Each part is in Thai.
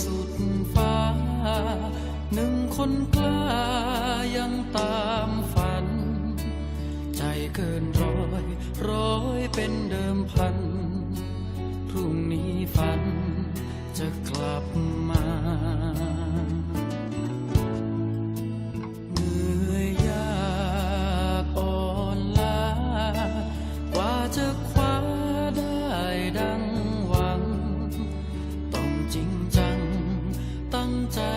สุดฟ้า หนึ่งคนกล้ายังตามฝัน ใจเกินร้อยร้อยเป็นเดิมพัน พรุ่งนี้ฝันจะกลับ ตั้ง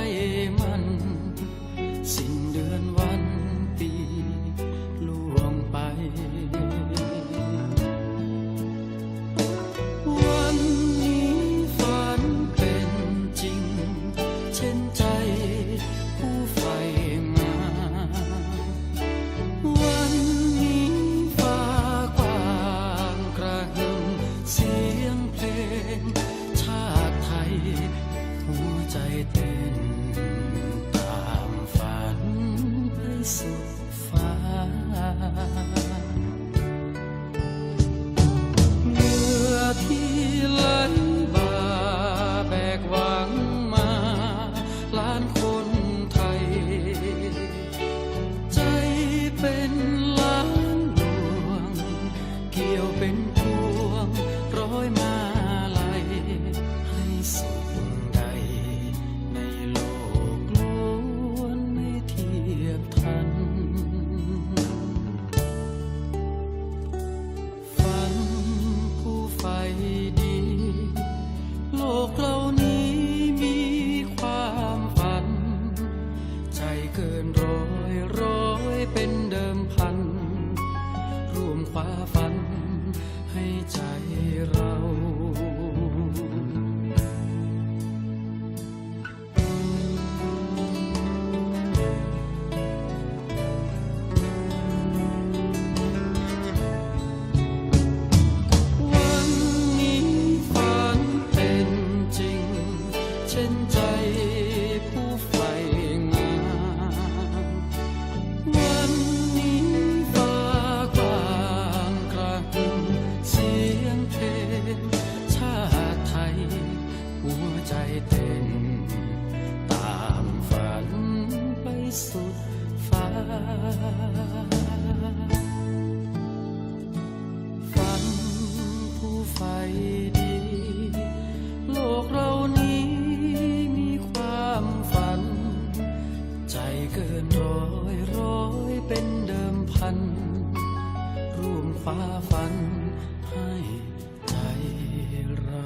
ใจเต้นตามฝันให้สุดฟ้าเหงื่อที่ไหลบ่าแบกหวังมาล้านคนไทย ใจเป็นล้านดวง เกี่ยวเป็น ใจเกินร้อยร้อยเป็นเดิมพัน ร่วมคว้าฝัน ใจเกินร้อยร้อยเป็นเดิมพัน ร่วมฟ้าฟันให้ใจเรา